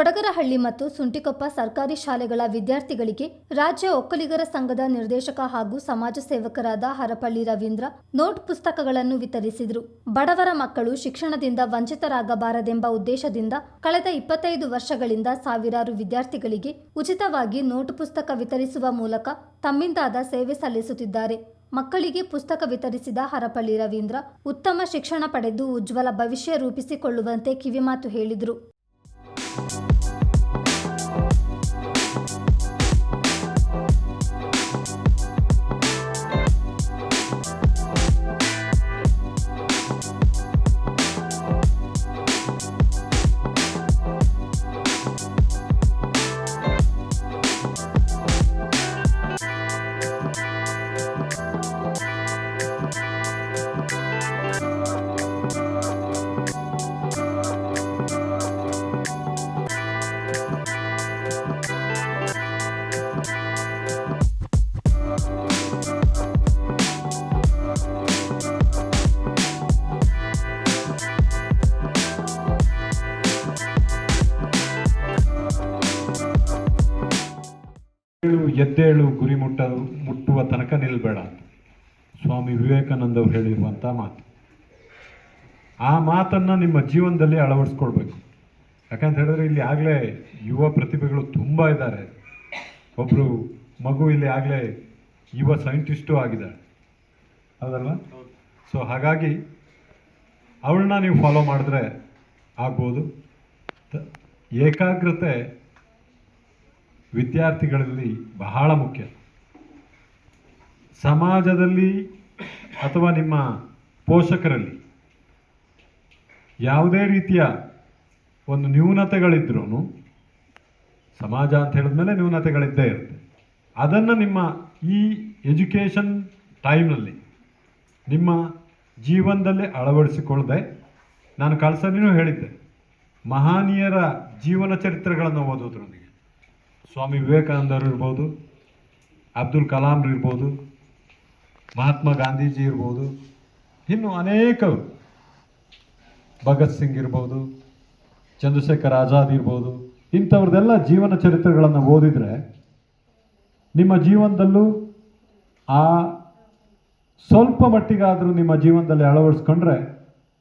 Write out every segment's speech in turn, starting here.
ಕೊಡಗರಹಳ್ಳಿ ಮತ್ತು ಸುಂಟಿಕೊಪ್ಪ ಸರ್ಕಾರಿ ಶಾಲೆಗಳ ವಿದ್ಯಾರ್ಥಿಗಳಿಗೆ ರಾಜ್ಯ ಒಕ್ಕಲಿಗರ ಸಂಘದ ನಿರ್ದೇಶಕ ಹಾಗೂ ಸಮಾಜ ಸೇವಕರಾದ ಹರಪಳ್ಳಿ ರವೀಂದ್ರ ನೋಟ್ ಪುಸ್ತಕಗಳನ್ನು ವಿತರಿಸಿದರು. ಬಡವರ ಮಕ್ಕಳು ಶಿಕ್ಷಣದಿಂದ ವಂಚಿತರಾಗಬಾರದೆಂಬ ಉದ್ದೇಶದಿಂದ ಕಳೆದ ಇಪ್ಪತ್ತೈದು ವರ್ಷಗಳಿಂದ ಸಾವಿರಾರು ವಿದ್ಯಾರ್ಥಿಗಳಿಗೆ ಉಚಿತವಾಗಿ ನೋಟ್ ಪುಸ್ತಕ ವಿತರಿಸುವ ಮೂಲಕ ತಮ್ಮಿಂದಾದ ಸೇವೆ ಸಲ್ಲಿಸುತ್ತಿದ್ದಾರೆ. ಮಕ್ಕಳಿಗೆ ಪುಸ್ತಕ ವಿತರಿಸಿದ ಹರಪಳ್ಳಿ ರವೀಂದ್ರ ಉತ್ತಮ ಶಿಕ್ಷಣ ಪಡೆದು ಉಜ್ವಲ ಭವಿಷ್ಯ ರೂಪಿಸಿಕೊಳ್ಳುವಂತೆ ಕಿವಿಮಾತು ಹೇಳಿದರು. ಏಳು, ಎದ್ದೇಳು, ಗುರಿ ಮುಟ್ಟ, ಮುಟ್ಟುವ ತನಕ ನಿಲ್ಬೇಡ. ಸ್ವಾಮಿ ವಿವೇಕಾನಂದ ಅವರು ಹೇಳಿರುವಂಥ ಮಾತು. ಆ ಮಾತನ್ನು ನಿಮ್ಮ ಜೀವನದಲ್ಲಿ ಅಳವಡಿಸ್ಕೊಳ್ಬೇಕು. ಯಾಕಂತ ಹೇಳಿದ್ರೆ ಇಲ್ಲಿ ಆಗಲೇ ಯುವ ಪ್ರತಿಭೆಗಳು ತುಂಬ ಇದ್ದಾರೆ. ಒಬ್ಬರು ಮಗು ಇಲ್ಲಿ ಆಗಲೇ ಯುವ ಸೈಂಟಿಸ್ಟು ಆಗಿದ್ದಾಳೆ ಹೌದಲ್ವಾ? ಸೊ ಹಾಗಾಗಿ ಅವಳನ್ನ ನೀವು ಫಾಲೋ ಮಾಡಿದ್ರೆ ಆಗ್ಬೋದು. ಏಕಾಗ್ರತೆ ವಿದ್ಯಾರ್ಥಿಗಳಲ್ಲಿ ಬಹಳ ಮುಖ್ಯ. ಸಮಾಜದಲ್ಲಿ ಅಥವಾ ನಿಮ್ಮ ಪೋಷಕರಲ್ಲಿ ಯಾವುದೇ ರೀತಿಯ ಒಂದು ನ್ಯೂನತೆಗಳಿದ್ರೂ ಸಮಾಜ ಅಂತ ಹೇಳಿದ್ಮೇಲೆ ನ್ಯೂನತೆಗಳಿದ್ದೇ ಇರುತ್ತೆ. ಅದನ್ನು ನಿಮ್ಮ ಈ ಎಜುಕೇಷನ್ ಟೈಮ್ನಲ್ಲಿ ನಿಮ್ಮ ಜೀವನದಲ್ಲಿ ಅಳವಡಿಸಿಕೊಳ್ಳದೆ, ನಾನು ಕಳ್ಸನಿನೂ ಹೇಳಿದ್ದೆ, ಮಹಾನೀಯರ ಜೀವನ ಚರಿತ್ರೆಗಳನ್ನು ಓದೋದ್ರೊಂದಿಗೆ ಸ್ವಾಮಿ ವಿವೇಕಾನಂದರು ಇರ್ಬೋದು, ಅಬ್ದುಲ್ ಕಲಾಂರು ಇರ್ಬೋದು, ಮಹಾತ್ಮ ಗಾಂಧೀಜಿ ಇರ್ಬೋದು, ಇನ್ನು ಅನೇಕರು ಭಗತ್ ಸಿಂಗ್ ಇರ್ಬೋದು, ಚಂದ್ರಶೇಖರ್ ಆಜಾದ್ ಇರ್ಬೋದು ಇಂಥವ್ರದ್ದೆಲ್ಲ ಜೀವನ ಚರಿತ್ರೆಗಳನ್ನು ಓದಿದರೆ ನಿಮ್ಮ ಜೀವನದಲ್ಲೂ ಆ ಸ್ವಲ್ಪ ಮಟ್ಟಿಗಾದರೂ ನಿಮ್ಮ ಜೀವನದಲ್ಲಿ ಅಳವಡಿಸ್ಕೊಂಡ್ರೆ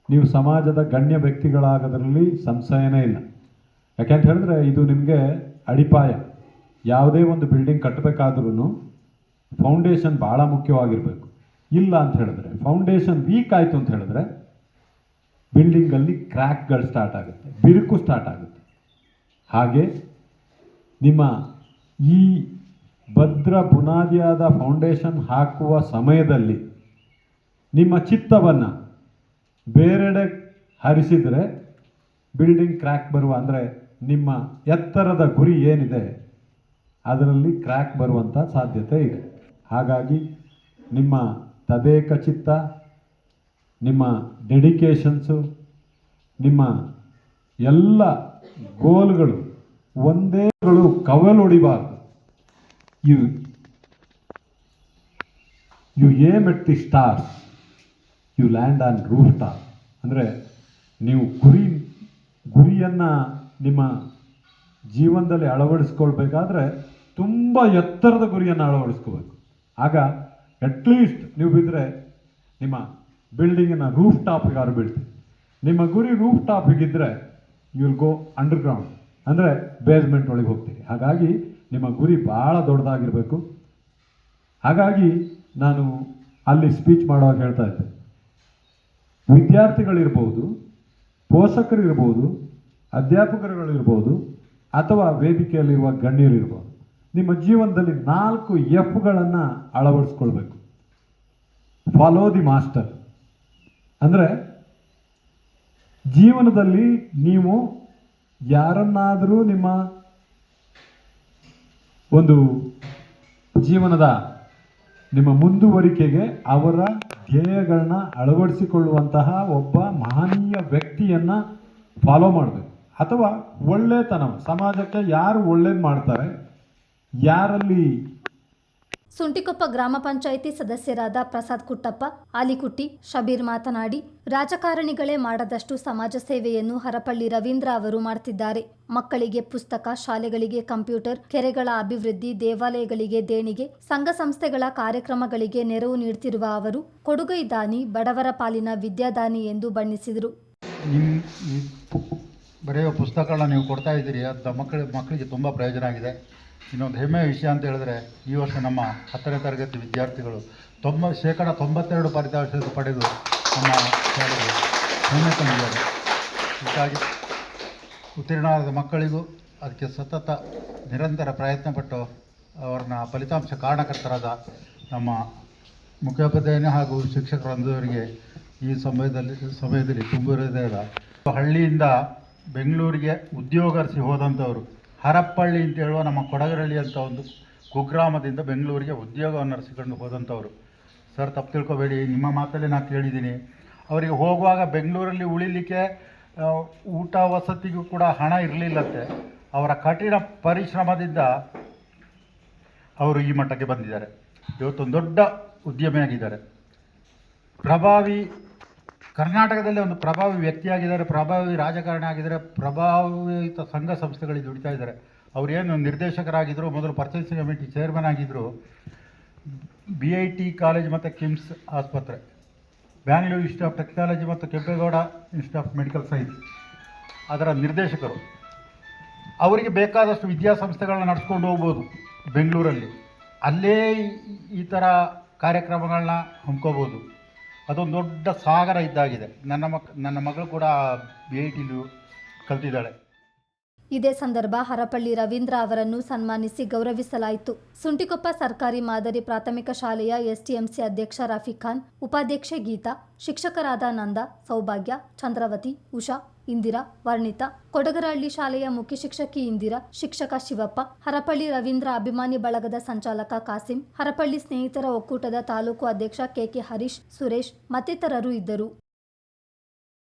ನೀವು ಸಮಾಜದ ಗಣ್ಯ ವ್ಯಕ್ತಿಗಳಾಗೋದ್ರಲ್ಲಿ ಸಂಶಯನೇ ಇಲ್ಲ. ಯಾಕೆಂತ ಹೇಳಿದ್ರೆ ಇದು ನಿಮಗೆ ಅಡಿಪಾಯ. ಯಾವುದೇ ಒಂದು ಬಿಲ್ಡಿಂಗ್ ಕಟ್ಟಬೇಕಾದ್ರೂ ಫೌಂಡೇಶನ್ ಭಾಳ ಮುಖ್ಯವಾಗಿರಬೇಕು. ಇಲ್ಲ ಅಂತ ಹೇಳಿದ್ರೆ ಫೌಂಡೇಶನ್ ವೀಕ್ ಆಯಿತು ಅಂತ ಹೇಳಿದ್ರೆ ಬಿಲ್ಡಿಂಗಲ್ಲಿ ಕ್ರ್ಯಾಕ್ಗಳು ಸ್ಟಾರ್ಟ್ ಆಗುತ್ತೆ, ಬಿರುಕು ಸ್ಟಾರ್ಟ್ ಆಗುತ್ತೆ. ಹಾಗೆ ನಿಮ್ಮ ಈ ಭದ್ರ ಬುನಾದಿಯಾದ ಫೌಂಡೇಶನ್ ಹಾಕುವ ಸಮಯದಲ್ಲಿ ನಿಮ್ಮ ಚಿತ್ತವನ್ನು ಬೇರೆಡೆ ಹರಿಸಿದರೆ ಬಿಲ್ಡಿಂಗ್ ಕ್ರ್ಯಾಕ್ ಬರುವ, ಅಂದರೆ ನಿಮ್ಮ ಎತ್ತರದ ಗುರಿ ಏನಿದೆ ಅದರಲ್ಲಿ ಕ್ರ್ಯಾಕ್ ಬರುವಂಥ ಸಾಧ್ಯತೆ ಇದೆ. ಹಾಗಾಗಿ ನಿಮ್ಮ ತದೇಕ ಚಿತ್ತ, ನಿಮ್ಮ ಡೆಡಿಕೇಷನ್ಸು ನಿಮ್ಮ ಎಲ್ಲ ಗೋಲ್ಗಳು ಒಂದೇಗಳು ಕವಲೊಡಿಬಾರ್ದು you you aim at the stars you land on roof top ಅಂದರೆ ನೀವು ಗುರಿ, ಗುರಿಯನ್ನು ನಿಮ್ಮ ಜೀವನದಲ್ಲಿ ಅಳವಡಿಸ್ಕೊಳ್ಬೇಕಾದ್ರೆ ತುಂಬ ಎತ್ತರದ ಗುರಿಯನ್ನು ಅಳವಡಿಸ್ಕೋಬೇಕು. ಆಗ ಅಟ್ಲೀಸ್ಟ್ ನೀವು ಬಿದ್ದರೆ ನಿಮ್ಮ ಬಿಲ್ಡಿಂಗಿನ ರೂಫ್ ಟಾಪಿಗಾರು ಬೀಳ್ತೀವಿ ನಿಮ್ಮ ಗುರಿ ರೂಫ್ ಟಾಪಿಗಿದ್ದರೆ ಯು ವಿಲ್ ಗೋ ಅಂಡರ್ಗ್ರೌಂಡ್ ಅಂದರೆ ಬೇಸ್ಮೆಂಟ್ ಒಳಗೆ ಹೋಗ್ತೀರಿ. ಹಾಗಾಗಿ ನಿಮ್ಮ ಗುರಿ ಭಾಳ ದೊಡ್ಡದಾಗಿರಬೇಕು. ಹಾಗಾಗಿ ನಾನು ಅಲ್ಲಿ ಸ್ಪೀಚ್ ಮಾಡುವಾಗ ಹೇಳ್ತಾ ಇದ್ದೆ. ವಿದ್ಯಾರ್ಥಿಗಳಿರ್ಬೋದು, ಪೋಷಕರಿರ್ಬೋದು, ಅಧ್ಯಾಪಕರುಗಳಿರ್ಬೋದು, ಅಥವಾ ವೇದಿಕೆಯಲ್ಲಿರುವ ಗಣ್ಯರಿರ್ಬೋದು ನಿಮ್ಮ ಜೀವನದಲ್ಲಿ ನಾಲ್ಕು ಎಫ್ಗಳನ್ನು ಅಳವಡಿಸ್ಕೊಳ್ಬೇಕು. ಫಾಲೋ ದಿ ಮಾಸ್ಟರ್ ಅಂದರೆ ಜೀವನದಲ್ಲಿ ನೀವು ಯಾರನ್ನಾದರೂ ನಿಮ್ಮ ಒಂದು ಜೀವನದ ನಿಮ್ಮ ಮುಂದುವರಿಕೆಗೆ ಅವರ ಧ್ಯೇಯಗಳನ್ನ ಅಳವಡಿಸಿಕೊಳ್ಳುವಂತಹ ಒಬ್ಬ ಮಹನೀಯ ವ್ಯಕ್ತಿಯನ್ನು ಫಾಲೋ ಮಾಡಬೇಕು. ಅಥವಾ ಒಳ್ಳೆತನ ಸಮಾಜಕ್ಕೆ ಯಾರು ಒಳ್ಳೇದು ಮಾಡ್ತಾರೆ? ಯಾರಲ್ಲಿ? ಸುಂಟಿಕೊಪ್ಪ ಗ್ರಾಮ ಪಂಚಾಯಿತಿ ಸದಸ್ಯರಾದ ಪ್ರಸಾದ್ ಕುಟ್ಟಪ್ಪ ಆಲಿಕುಟ್ಟಿ ಶಬೀರ್ ಮಾತನಾಡಿ ರಾಜಕಾರಣಿಗಳೇ ಮಾಡದಷ್ಟು ಸಮಾಜ ಸೇವೆಯನ್ನು ಹರಪಳ್ಳಿ ರವೀಂದ್ರ ಅವರು ಮಾಡ್ತಿದ್ದಾರೆ. ಮಕ್ಕಳಿಗೆ ಪುಸ್ತಕ ಶಾಲೆಗಳಿಗೆ ಕಂಪ್ಯೂಟರ್ ಕೆರೆಗಳ ಅಭಿವೃದ್ಧಿ ದೇವಾಲಯಗಳಿಗೆ ದೇಣಿಗೆ ಸಂಘ ಸಂಸ್ಥೆಗಳ ಕಾರ್ಯಕ್ರಮಗಳಿಗೆ ನೆರವು ನೀಡುತ್ತಿರುವ ಅವರು ಕೊಡುಗೈ ದಾನಿ ಬಡವರ ಪಾಲಿನ ವಿದ್ಯಾದಾನಿ ಎಂದು ಬಣ್ಣಿಸಿದರು. ಬರೆಯುವ ಬರೆಯೋ ಪುಸ್ತಕಗಳನ್ನ ನೀವು ಕೊಡ್ತಾ ಇದ್ದೀರಿ ಅದು ಮಕ್ಕಳ ಮಕ್ಕಳಿಗೆ ತುಂಬ ಪ್ರಯೋಜನ ಆಗಿದೆ. ಇನ್ನೊಂದು ಹೆಮ್ಮೆಯ ವಿಷಯ ಅಂತ ಹೇಳಿದ್ರೆ ಈ ವರ್ಷ ನಮ್ಮ ಹತ್ತನೇ ತರಗತಿ ವಿದ್ಯಾರ್ಥಿಗಳು ತೊಂಬ ಶೇಕಡ ತೊಂಬತ್ತೆರಡು ಫಲಿತಾಂಶ ಪಡೆದು ನಮ್ಮ ಶಾಲೆಗೆ ಹೆಮ್ಮೆ ತಂದಿದ್ದಾರೆ. ಹೀಗಾಗಿ ಉತ್ತೀರ್ಣವಾದ ಮಕ್ಕಳಿಗೂ ಅದಕ್ಕೆ ಸತತ ನಿರಂತರ ಪ್ರಯತ್ನ ಪಟ್ಟು ಅವ್ರನ್ನ ಫಲಿತಾಂಶ ಕಾರಣಕರ್ತರಾದ ನಮ್ಮ ಮುಖ್ಯೋಪಾಧ್ಯಾಯನ ಹಾಗೂ ಶಿಕ್ಷಕರೊಂದವರಿಗೆ ಈ ಸಮಯದಲ್ಲಿ ಸಮಯದಲ್ಲಿ ತುಂಬ ಹೃದಯದ ಹಳ್ಳಿಯಿಂದ ಬೆಂಗಳೂರಿಗೆ ಉದ್ಯೋಗ ಅರಸಿ ಹೋದಂಥವ್ರು ಹರಪ್ಪಳ್ಳಿ ಅಂತ ಹೇಳುವ ನಮ್ಮ ಕೊಡಗರಳ್ಳಿ ಅಂತ ಒಂದು ಕುಗ್ರಾಮದಿಂದ ಬೆಂಗಳೂರಿಗೆ ಉದ್ಯೋಗವನ್ನು ನಡೆಸಿಕೊಂಡು ಹೋದಂಥವರು. ಸರ್, ತಪ್ಪು ತಿಳ್ಕೊಬೇಡಿ. ನಿಮ್ಮ ಮಾತಲ್ಲೇ ನಾನು ಕೇಳಿದ್ದೀನಿ. ಅವರಿಗೆ ಹೋಗುವಾಗ ಬೆಂಗಳೂರಲ್ಲಿ ಉಳಿಲಿಕ್ಕೆ ಊಟ ವಸತಿಗೂ ಕೂಡ ಹಣ ಇರಲಿಲ್ಲಂತೆ. ಅವರ ಕಠಿಣ ಪರಿಶ್ರಮದಿಂದ ಅವರು ಈ ಮಟ್ಟಕ್ಕೆ ಬಂದಿದ್ದಾರೆ. ಇವತ್ತೊಂದು ದೊಡ್ಡ ಉದ್ಯಮಿಯಾಗಿದ್ದಾರೆ. ಪ್ರಭಾವಿ ಕರ್ನಾಟಕದಲ್ಲಿ ಒಂದು ಪ್ರಭಾವಿ ವ್ಯಕ್ತಿಯಾಗಿದ್ದಾರೆ, ಪ್ರಭಾವಿ ರಾಜಕಾರಣಿ ಆಗಿದ್ದಾರೆ, ಪ್ರಭಾವಿತ ಸಂಘ ಸಂಸ್ಥೆಗಳಿಗೆ ದುಡಿತಾ ಇದ್ದಾರೆ. ಅವರೇನು ನಿರ್ದೇಶಕರಾಗಿದ್ದರು ಮೊದಲು ಪರ್ಚೇಸಿಂಗ್ ಕಮಿಟಿ ಚೇರ್ಮನ್ ಆಗಿದ್ದರು ಬಿ ಐ ಟಿ ಕಾಲೇಜ್ ಮತ್ತು ಕಿಮ್ಸ್ ಆಸ್ಪತ್ರೆ, ಬ್ಯಾಂಗ್ಳೂರು ಇನ್ಸ್ಟಿಟ್ಯೂಟ್ ಆಫ್ ಟೆಕ್ನಾಲಜಿ ಮತ್ತು Kempegowda institute of medical science, ಅದರ ನಿರ್ದೇಶಕರು. ಅವರಿಗೆ ಬೇಕಾದಷ್ಟು ವಿದ್ಯಾಸಂಸ್ಥೆಗಳನ್ನ ನಡೆಸ್ಕೊಂಡು ಹೋಗ್ಬೋದು ಬೆಂಗಳೂರಲ್ಲಿ. ಅಲ್ಲೇ ಈ- ಥರ ಕಾರ್ಯಕ್ರಮಗಳನ್ನ ಹಮ್ಕೋಬೋದು. ಅದೊಂದು ದೊಡ್ಡ ಸಾಗರ ಇದ್ದಾಗಿದೆ. ನನ್ನ ಮಕ್, ನನ್ನ ಮಗಳು ಕೂಡ ಬಿ ಕಲ್ತಿದ್ದಾಳೆ. ಇದೇ ಸಂದರ್ಭ ಹರಪಳ್ಳಿ ರವೀಂದ್ರ ಅವರನ್ನು ಸನ್ಮಾನಿಸಿ ಗೌರವಿಸಲಾಯಿತು. ಸುಂಟಿಕೊಪ್ಪ ಸರ್ಕಾರಿ ಮಾದರಿ ಪ್ರಾಥಮಿಕ ಶಾಲೆಯ ಎಸ್ಟಿಎಂಸಿ ಅಧ್ಯಕ್ಷ ರಫಿಖಾನ್ ಖಾನ್ ಉಪಾಧ್ಯಕ್ಷೆ ಗೀತಾ, ಶಿಕ್ಷಕರಾದ ನಂದ, ಸೌಭಾಗ್ಯ, ಚಂದ್ರವತಿ, ಉಷಾ ಇಂದಿರಾ, ವರ್ಣಿತಾ, ಕೊಡಗರಹಳ್ಳಿ ಶಾಲೆಯ ಮುಖ್ಯ ಶಿಕ್ಷಕಿ ಇಂದಿರಾ, ಶಿಕ್ಷಕ ಶಿವಪ್ಪ, ಹರಪಳ್ಳಿ ರವೀಂದ್ರ ಅಭಿಮಾನಿ ಬಳಗದ ಸಂಚಾಲಕ ಕಾಸಿಂ, ಹರಪಳ್ಳಿ ಸ್ನೇಹಿತರ ಒಕ್ಕೂಟದ ತಾಲೂಕು ಅಧ್ಯಕ್ಷ ಕೆಕೆ ಹರೀಶ್, ಸುರೇಶ್ ಮತ್ತಿತರರು ಇದ್ದರು.